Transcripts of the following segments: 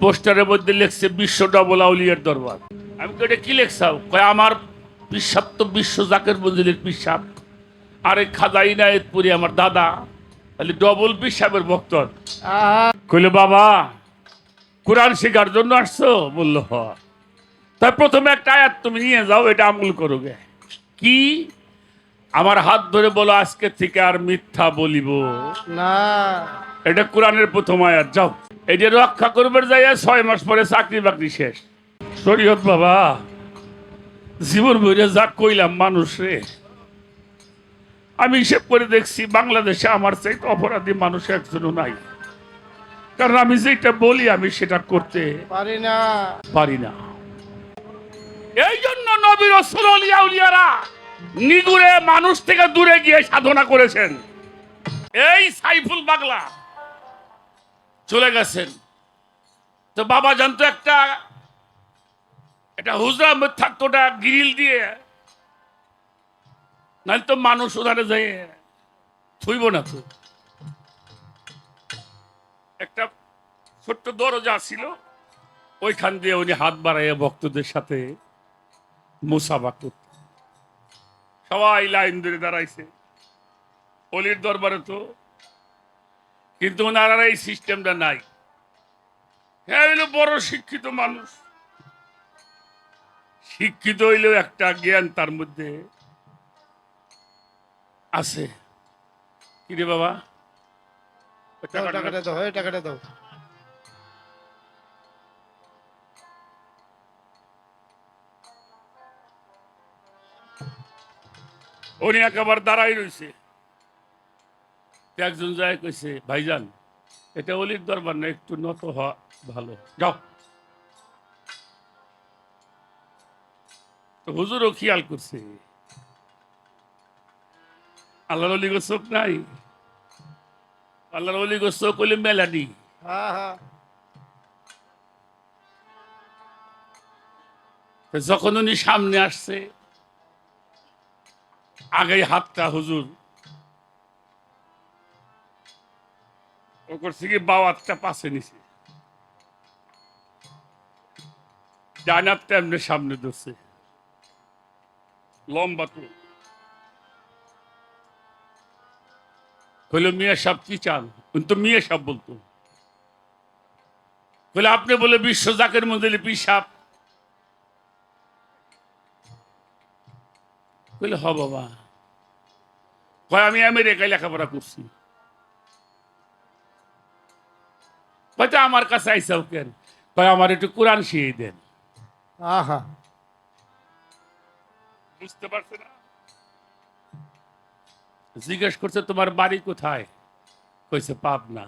পোস্টারের মধ্যে লেখছে বিশ্ব ডবল আউলিয়ার দরবার। আমি তো এটা কি লেখছাও কয় আমার পিসাব তো বিশ্ব জাকের মঞ্জিলের পিসাব। আর এই খাজাই নায়তপুরি আমার দাদা। তাহলে ডবল পিসাবের ভক্ত কইলে বাবা কোরআন শেখার জন্য আসছো? বলল হ। তাই প্রথমে একটা আয়াত তুমি নিয়ে যাও এটা আমল করো গে। কি? আমার হাত ধরে বলো আজকে থেকে আর মিথ্যা বলিব। না। এটা কোরআনের প্রথম আয়াত যাও। এই যে রক্ষা করবে যাইয়া ছয় মাস পরে চাকরি বাকরি শেষ। শরীয়ত বাবা জীবন ভরে যা কইলাম মানুষ রে। আমি হিসেব করে দেখছি বাংলাদেশে আমার চাইতে অপরাধী মানুষ একজনও নাই। কারণ আমি যেটা বলি আমি সেটা করতে পারি না। পারি না। এই জন্য নবীর রসুলিয়া উলিয়ারা নিগুড়ে মানুষ থেকে দূরে গিয়ে সাধনা করেছেন। এই সাইফুল বাগলা চলে গেছেন। তো বাবা জানতো একটা একটা হুজরা থাকতো গ্রিল দিয়ে। নাহলে তো মানুষ ওখানে যাই থুইব না তো। একটা ছোট্ট দরজা ছিল, ওইখান দিয়ে উনি হাত বাড়াইয়া ভক্তদের সাথে মুসাফা করত। সবাই লাইন ধরে দাঁড়াইছে। অলির দরবারে তো কিন্তু ওনারা এই সিস্টেমটা নাই। হ্যাঁ হইল বড় শিক্ষিত মানুষ। শিক্ষিত হইলেও একটা জ্ঞান তার মধ্যে আছে। কি রে বাবা? টাকাটা দাও এই টাকাটা দাও। উনি একেবারে দাঁড়াই রয়েছে একজন যায় কইছে, ভাইজান, এটা অলির দরবার না, একটু নত হওয়া ভালো। যাও। হুজুরও খেয়াল করছে। আল্লাহর অলি গো চোখ নাই। আল্লাহর অলি গো চোখ হইলে মেলানি যখন উনি সামনে আসছে আগে হাতটা হুজুর ও করছে কি বাওয়াতটা পাশে নিছে। ডানাতটা এমনি সামনে ধরছে। লম্বা তো। কইলো, মিয়া সাহেব কি চান? তো মিয়া সাহেব বলতো। কইলে, আপনি বলে বিশ্ব জাকের মধ্যে পিসাব বলে হ বাবা। কয়, আমি আমেরিকায় লেখাপড়া করছি। হয়তো আমার কাছে আইসাও কেন? কয় আমার একটু কোরআন শিখিয়ে দেন। আহা। বুঝতে পারছে না? জিজ্ঞেস করছে তোমার বাড়ি কোথায়? কইছে পাপ না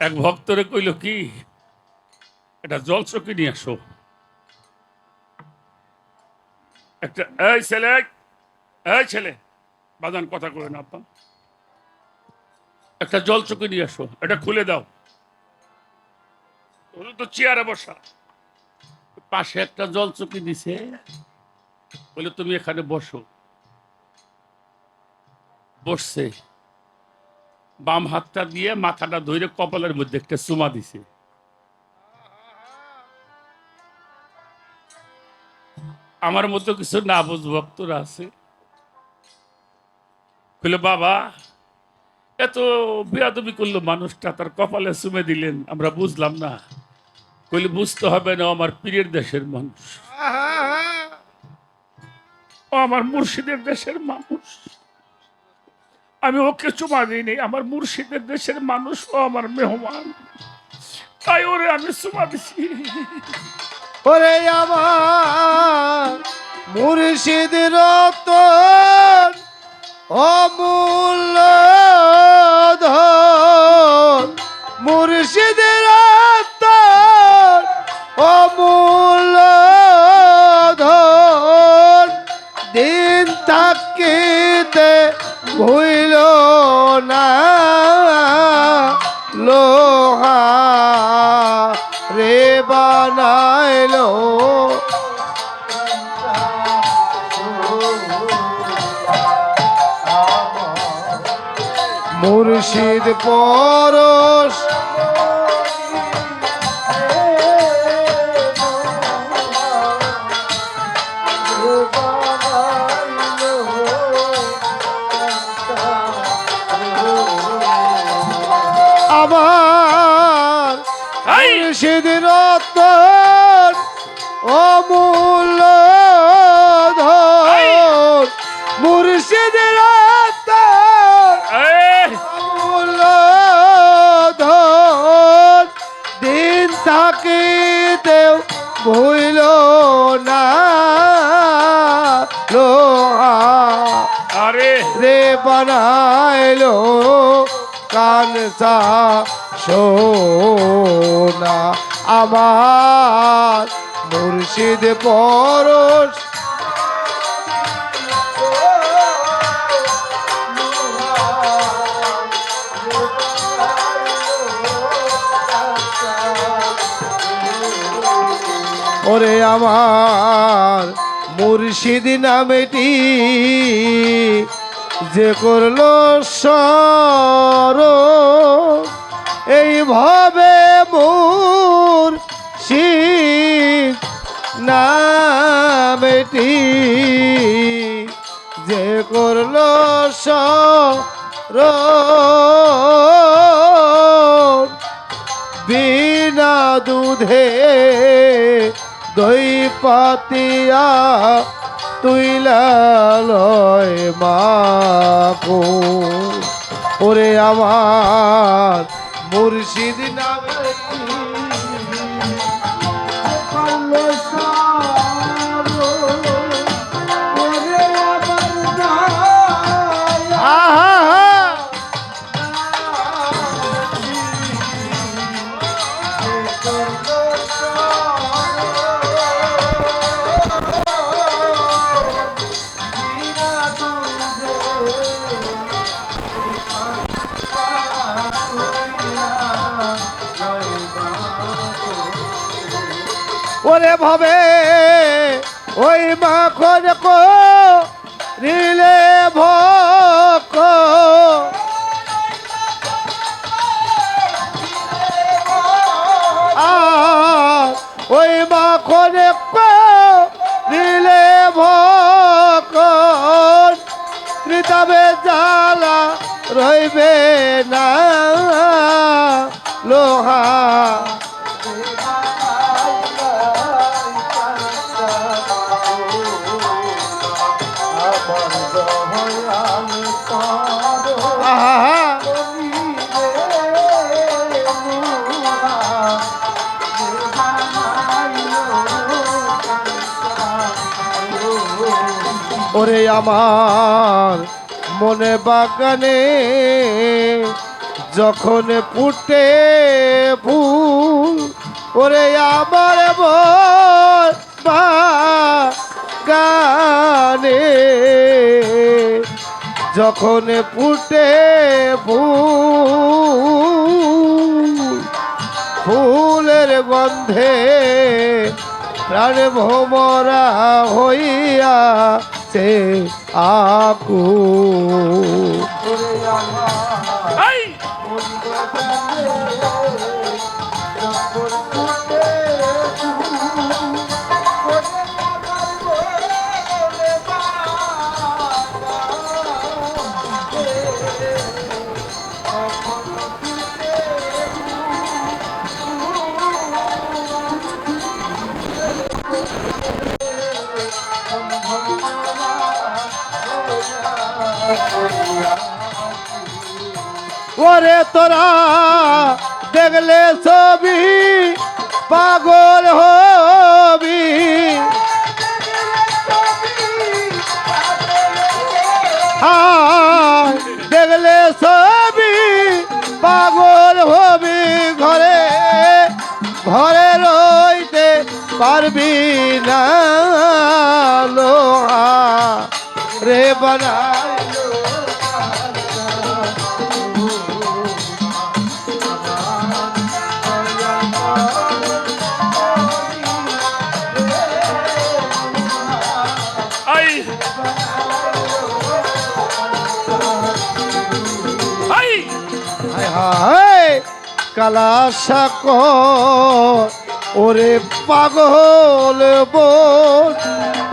এক ভক্তরে কইল কি? এটা জল চকি নিয়ে আসো। একটা এই ছেলে এই ছেলে। বাজান কথা কই না আপা একটা জল চকি নিয়ে আসো, এটা খুলে দাও। তো চেয়ারে বসা। পাশে একটা জল চকি দিছে বলে তুমি এখানে বসো। বসছে। বাম হাতটা দিয়ে মাথাটা ধরে কপালের মধ্যে একটা চুমা দিছে। আমার মতো কিছু না বুঝ ভক্তরা আছে। বলে, বাবা এত বেয়াদবি করল মানুষটা, তার কপালে চুমে দিলেন। আমরা বুঝলাম না। কইলে বুঝতে হবে না আমার পীরের দেশের মানুষ। আমার মুর্শিদের দেশের মানুষ। আমি ওকে চুমা দিইনি আমার মুর্শিদের দেশের মানুষ, ও আমার মেহমান। তাই ওরে আমি চুমা দিছি। ওরে আমার মুর্শিদ রতন অমূল্য মুর্শিদের অমূল্য দিন থাকিতে ভুইল না। মুর্শিদ পরশ দিন থাকিতেও ভুইল না। লোহা আরে। রে বানাইলো কানসা সোনা। আমার মুর্শিদ পরশ ওরে আমার মুর্শিদ নামেটি যে করল সর এইভাবে মোর নামেটি যে করল সর বিনা দুধে পাতিয়া তুইলা লয় মাকো ওরে আমার মুর্শিদ নামে মাখন কো রিলে ভক। ওই মাখন কো রিলে ভক। কৃতবে জ্বালা রইবে না। ওরে আমার মনে বাগানে যখন ফুটে ফুল, ওরে আমার বাগানে যখন ফুটে ফুল, ফুলের গন্ধে প্রাণ ভোমরা হইয়া সে আকু ওরে তোরা দেখলে ছবি পাগল হবি। দেখলে ছবি পাগল হবি ঘরে। ঘরে রইতে পারবি না লোহা। রে বানাইলো কালা শাক ওরে পাগল বোন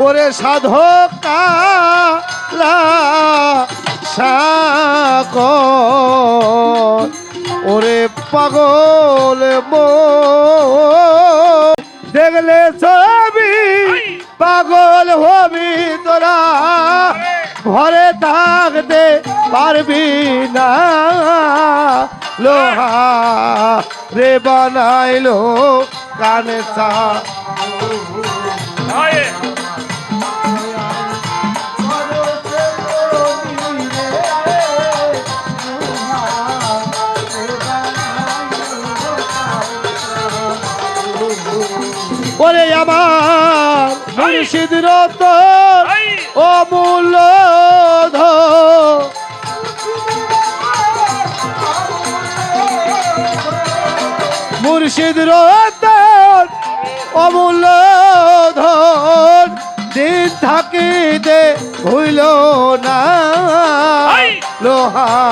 ওরে সাধক কালা ওরে পাগল দেখলে ছবি, পাগল হবি তোরা। ঘরে থাকতে পারবি না। লোহা রে বানাইলো কানে চা। ওরে আমার মুর্শিদ আই। অমূল্য মুর্শিদ অমূল্য ধন। দিন থাকিতে হইল না। লোহা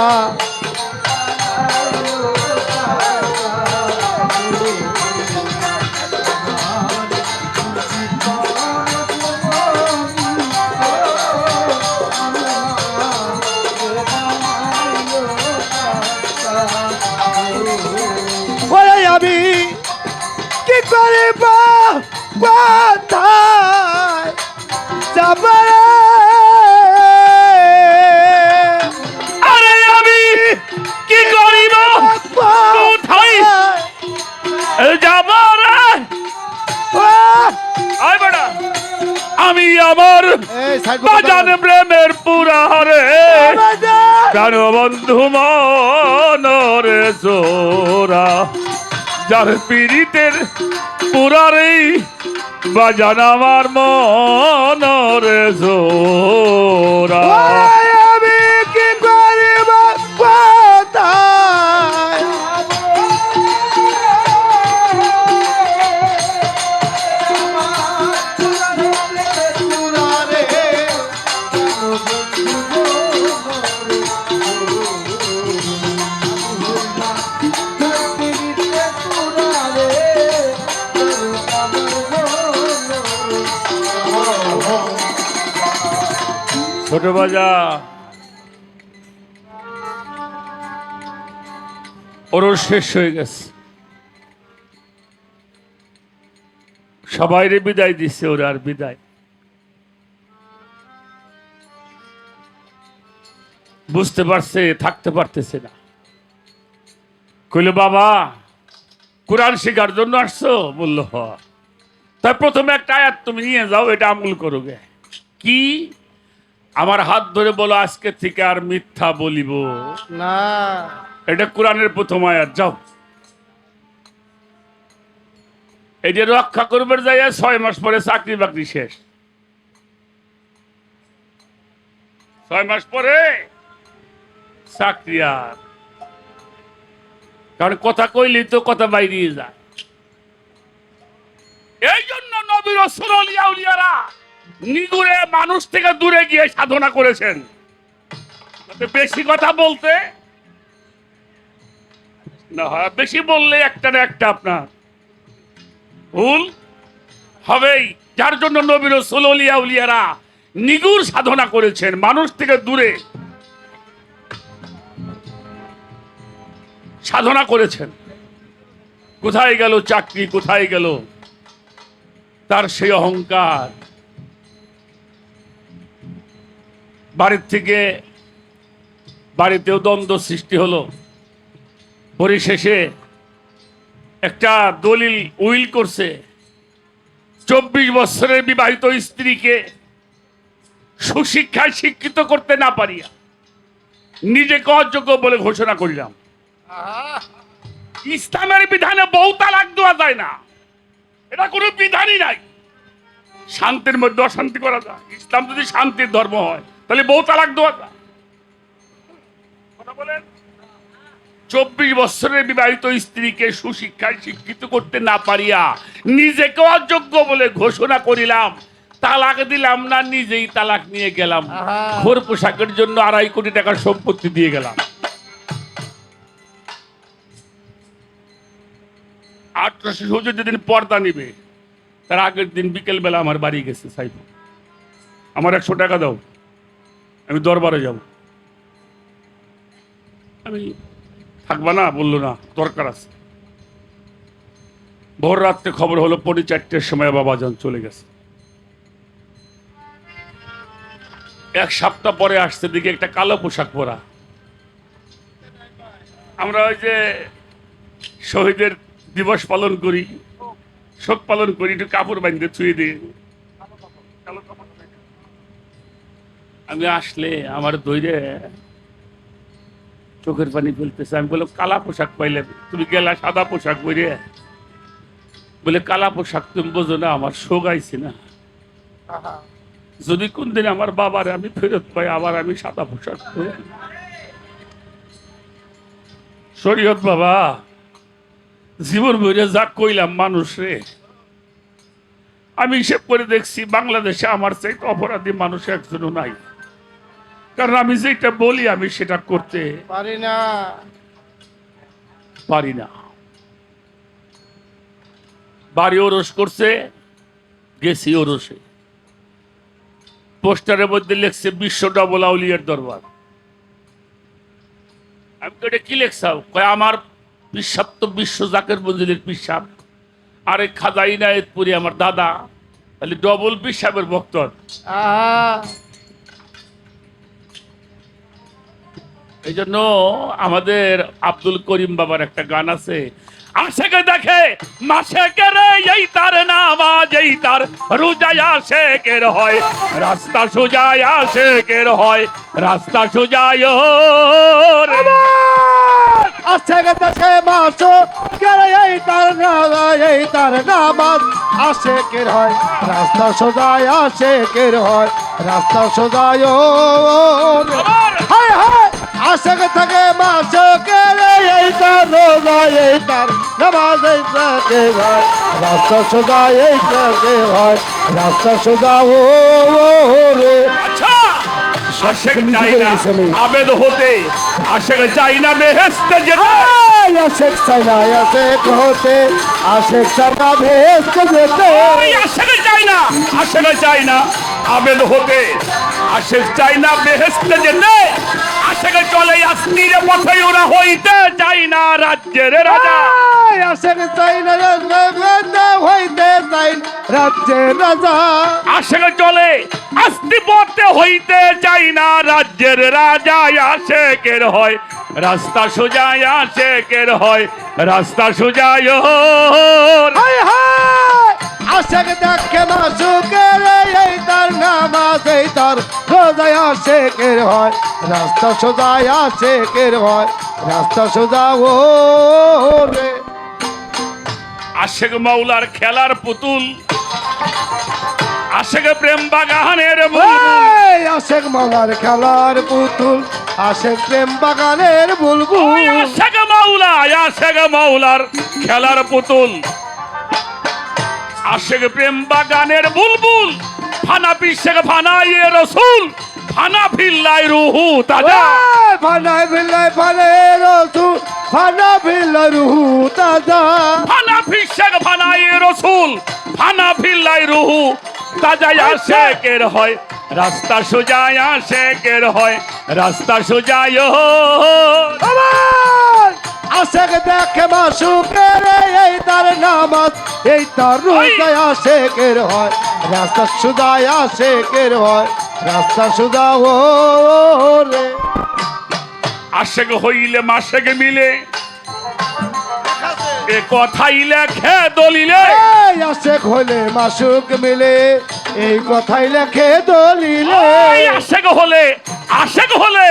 প্রেমের পুরারে কেন বন্ধু মনরে জোরা যার পীড়িতের পুরারেই বাজান আমার মনরে জোরা ছোট বাজা ওরও শেষ হয়ে গেছে। সবাইরে বিদায় দিচ্ছে ওরা, আর বিদায়। বুঝতে পারছে, থাকতে পারতেছে না। কইল, বাবা, কোরআন শেখার জন্য আসছো? বলল হ তাই প্রথমে একটা আয়াত তুমি নিয়ে যাও, এটা আমল করো গে। কি? আমার হাত ধরে বলো আজকে থেকে আর মিথ্যা বলিব। না। এটা কোরআনের প্রথম আয়াত যাও। এই যে রক্ষা করবে যাই ছয় মাস পরে চাকরি বাকরি শেষ। ছয় মাস পরে চাকরি আর। কারণ কথা কইলি তো কথা বাইরিয়ে যায়। এই জন্য নবীর উলিয়ারা নিগুড়ে মানুষ থেকে দূরে গিয়ে সাধনা করেছেন। বেশি কথা বলতে না বেশি বললে একটা না একটা আপনার ভুল হবেই। যার জন্য নবীর সোলিয়া উলিয়ারা নিগুর সাধনা করেছেন, মানুষ থেকে দূরে সাধনা করেছেন। কোথায় গেল চাকরি, কোথায় গেল তার সেই অহংকার? বাড়ির থেকে বাড়িতেও দ্বন্দ্ব সৃষ্টি হলো। পরিশেষে একটা দলিল উইল করছে, চব্বিশ বছরের বিবাহিত স্ত্রীকে সুশিক্ষায় শিক্ষিত করতে না পারিয়া নিজেকে অযোগ্য বলে ঘোষণা করিলাম। ইসলামের বিধানে বউ তালাক দেওয়া যায় না। এটা কোনো বিধানই নাই। শান্তির মধ্যে অশান্তি করা যায়। ইসলাম যদি শান্তির ধর্ম হয় তাহলে বউ তালাক দেওয়া কথা বলেন? চব্বিশ বছরের বিবাহিত স্ত্রীকে সুশিক্ষায় শিক্ষিত করতে না পারিয়া নিজেকে অযোগ্য বলে ঘোষণা করিলাম। তালাক দিলাম না নিজেই তালাক নিয়ে গেলাম। খোর পোশাকের জন্য আড়াই কোটি টাকার সম্পত্তি দিয়ে গেলাম। আটশো হুজুর যেদিন পর্দা নিবে। তার আগের দিন বিকেল বেলা আমার বাড়ি গেছে সাইফ আমার একশো টাকা দাও। আমি দরবারে যাব। আমি থাকবা না, বলল না, দরকার আছে। ভোর রাত্রে খবর হলো, পৌনে চারটের সময় বাবাজান চলে গেছে। এক সপ্তাহ পরে আসছে দিকে একটা কালো পোশাক পরা। আমরা ওই যে শহীদের দিবস পালন করি, শোক পালন করি, একটু কাপড় বাঁধতে ছুঁয়ে দিই কালো কাপড় বাঁধে। আমি আসলে আমার দৈরে চোখের পানি ফেলতেছে। আমি বললাম কালা পোশাক পাইলে তুমি গেলা সাদা পোশাক পরে বলে কালা পোশাক তুমি বোঝো না আমার শোক আইছে না। যদি কোনদিন আমার বাবার আমি ফেরত পাই আবার আমি সাদা পোশাক শরীয়ত বাবা জীবন ভরে যা কইলাম মানুষ রে আমি হিসেব করে দেখছি বাংলাদেশে আমার চাইতে অপরাধী মানুষ একজনও নাই। কারণ আমি যেটা বলি আমি সেটা করতে পারি না। পারি না। বাড়ি ওরস করছে গেছি ওরসে। পোস্টারের মধ্যে লেখছে বিশ্ব ডবল আউলিয়ার দরবার। আমি তো এটা কি লেখছাও কয় আমার পিসাব তো বিশ্ব জাকের মঞ্জিলের পিসাব। আরে খাজাই নায়তপুরি আমার দাদা। তাহলে ডবল পিসাবের বক্তর এই জন্য আমাদের আব্দুল করিম বাবার একটা গান আছে। আশেকে দেখে মাসেকে রে এই তার নামাজ এই তার রোজায় আশেকের হয়। রাস্তা সোজায় আশেকের হয় রাস্তা সোজায়। আছে গেছে মাসো গেলে এই তার নামাজ এই তার নামাজ আসে কের হয়। রাস্তা সোজায় আসে কের হয় রাস্তা সোজায় আশেক থাকে মাসো গেলে এই তার রোজায় এই তার নামাজ এই থাকে হয়। রাস্তা সোজায় এই থাকে হয়। রাস্তা সোজা ও রে। আচ্ছা আশেক চাই না আবেদ হতে। আশেক চাই না বেহেস্তে যেতে। আশেক সাইনা আশেক হতে। আশেক যেতে। চাই না আশেক চাই না আবেদ হতে। আশেক চাই না বেহেস্তে যেতে। আশেক চলে আসনির পথে ওরা হইতে চাই না রাজ্যের রাজা। আশেক রাজা হইতে সাইন রাজ্যে রাজা। আশেক চলে আস্তি পথে হইতে চাই না রাজ্যের রাজা। আশেকের হয় রাস্তা সোজায় আশেকের হয় রাস্তা সোজায় হায় হায়! আশেক দেখে মাসুকের এই তার নামাজ এই তার রোজায় আশেকের হয় রাস্তা সোজায় আশেকের হয় রাস্তা সোজা ও রে। আশেক মাওলার খেলার পুতুল। আশেক প্রেম বাগানের আশেক মালার খেলার পুতুল আশেক প্রেম বাগানের বুলবুল। আশেক মাওলা আশেক মাওলার খেলার পুতুল। আশেক প্রেম বাগানের বুলবুল ফানা পিসেক ফানাইয়ে রসুল ফানা ফিল্লাই রুহু তাজা। এই ফানায় বিল্লাই ফানে রসুল ফানা বিল্লাই রুহু তাজা। ফানা ফিসেক ফানাইয়ে রসুল ফানা ফিল্লাই রুহু তাজা। আশেকের হয় রাস্তা সোজায় আশেকের হয় রাস্তা আমার আশেক দেখে মাসুকের এই তার নামাজ এই তার রোজায় আশেকের হয় রাস্তা সুদায় আশেকের হয় রাস্তা সুদা ও রে। আশেক হইলে মাসেক মিলে এ কথাই লেখে দলিলে। আশেক হলে মাসুক মিলে এই কথাই লেখে দলিলে। আশেক হলে আশেক হলে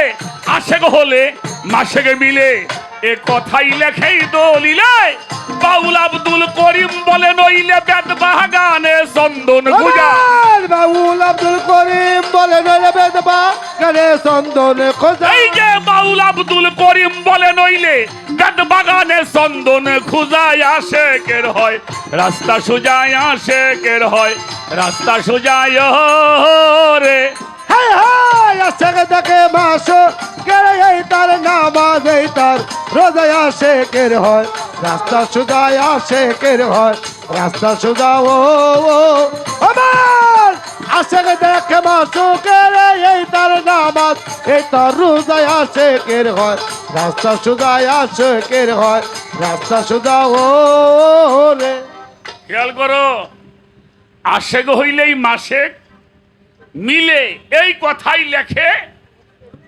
আশেক হলে মাসেক মিলে। এ কথাই লেখেই দলিলে। বাউল আব্দুল করিম বলে নইলে বেদ বাগানে চন্দন আমার বাবুল আব্দুল করিম বলে নইলে বেদবা গানে চন্দন খোঁজা। এই যে বাউল আব্দুল করিম বলে নইলে বেদ বাগানে চন্দন খুঁজায় আশেকের হয়। রাস্তা সোজায় আশেকের হয়। রাস্তা সোজায় রে। হাই হাই আশেক দেখে মাসো, গেলে এই তার নামাজ, এই তার রোজায় আশেকের হয়? রাস্তা সুদায় আশেকের হয়? রাস্তা সুদা ও। আমার আশেক দেখে মাসুকের এই তার নামাজ, এই তার রোজায় আশেকের হয়? রাস্তা সুদায় আশেকের হয়? রাস্তা সুদা ও রে। খেয়াল করো আশেক হইলেই মাসেক মিলে এই কথাই লেখে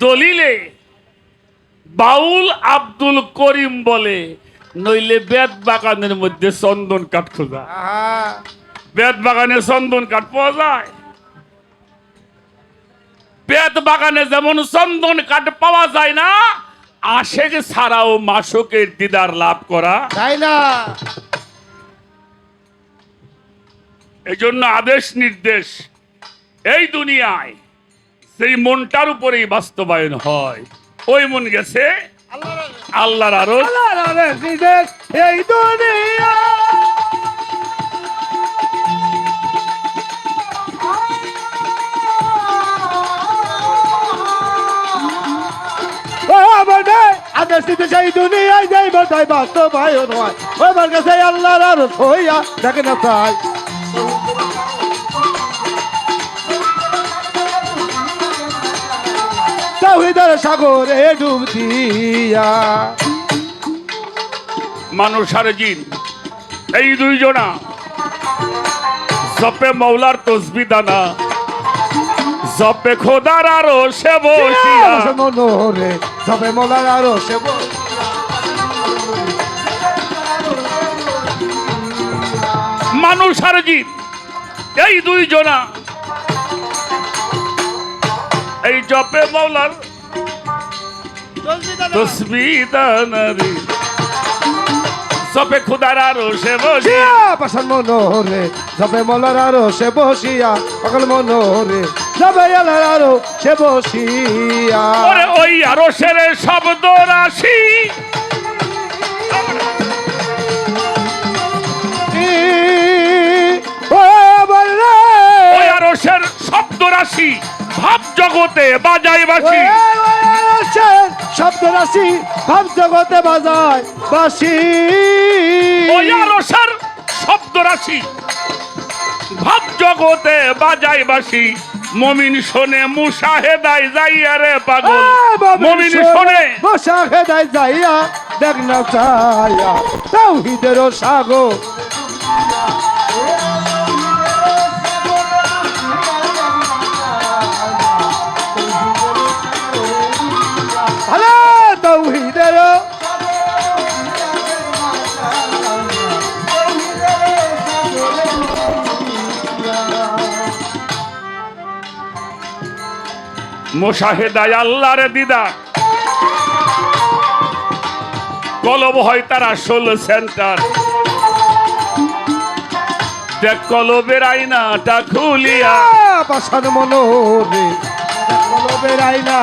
দলিলে বাউল আব্দুল করিম বলে নইলে বেদ বাগানের মধ্যে চন্দন কাঠ খোঁজা। বেদ বাগানে চন্দন কাঠ পাওয়া যায়। বেদ বাগানে যেমন চন্দন কাঠ পাওয়া যায় না আশেক ছাড়াও মাসকের দিদার লাভ করা। তাই না? এই জন্য আদেশ নির্দেশ এই দুনিয়ায় সেই মনটার উপরেই বাস্তবায়ন হয়। ওই মন গেছে আল্লাহর আরও। এই দুনিয়ায় যাই বোধহয় বাস্তবায়ন হয় ওই বার কাছে আল্লাহর আরও হইয়া দেখে না তাই তাহিদার সাগরে ডুব দিয়া। মানুষ আর জিন এই দুইজনা জপে মৌলার তসবি দানা জপে খোদার আরও সে বসিয়া। মনোহরে সবে মোলার আরও সে মানুষ আর জিন এই দুইজনা এই জপে মৌলার তসবি দানারি জপে খোদার আরও সে বসিয়া। পাশান মনোহরে সবে মোলার আরও সে বসিয়া। পাগল মনোহরে সবে আলার আরও সে বসিয়া। ওরে ওই আরও সেরে শব্দ রাশি। ওই আরও সের শব্দ রাশি। ভাব জগতে বাজাই বাসি। শব্দ রাশি ভাব জগতে বাজায়। বাসি ওই আরও সের শব্দ রাশি। ভাব জগতে বাজাই বাসি মমিন শোনে মুসাহেদায় যাইয়া রে পাগল। মমিন শোনে খেদায় যাইয়া দেখ না চাইয়া তাওহিদেরও সাগর মুসাহেদায় আল্লাহর দিদা। কলব হয় তার আসল সেন্টার। দেখ কলবের আইনাটা খুলিয়া। মনোরে কলবের আইনা।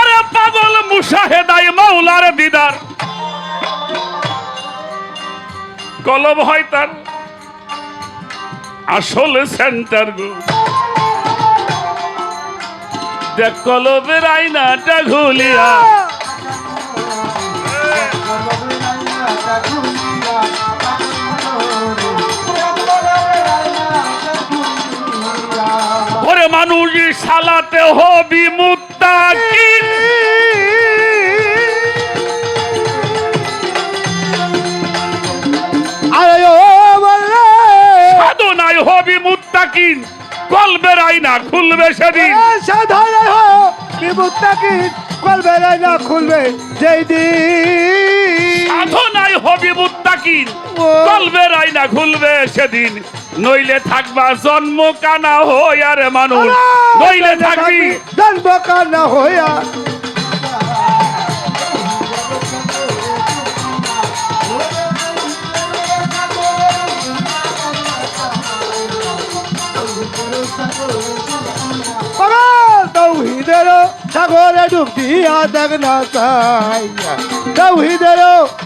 আরে পাগল মুসাহেদাই মাওলার দিদার। কলব হয় তার। আসল সেন্টার গো। দেখ কলবের আইনাটা ঘুলিয়া। মানুষ সালাতে হবি মুত্তাকিন আরে মুত্তাকিন কলবের আইনা খুলবে সেদিন। সাধারণ হো বিমুত্তাকি কলবের আইনা খুলবে যেই দিন। সাধনায় হবি মুত্তাকিন কলবের আইনা খুলবে সেদিন। নইলে থাকবা জন্ম কানা হই আরে মানুষ নইলে থাকবি জন্ম কান্না হইয়া। তৌহিদের সাগরে ডুব দিয়া দেখ না চাইয়া তৌহিদের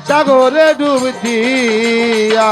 সাগরে ডুব দিয়া।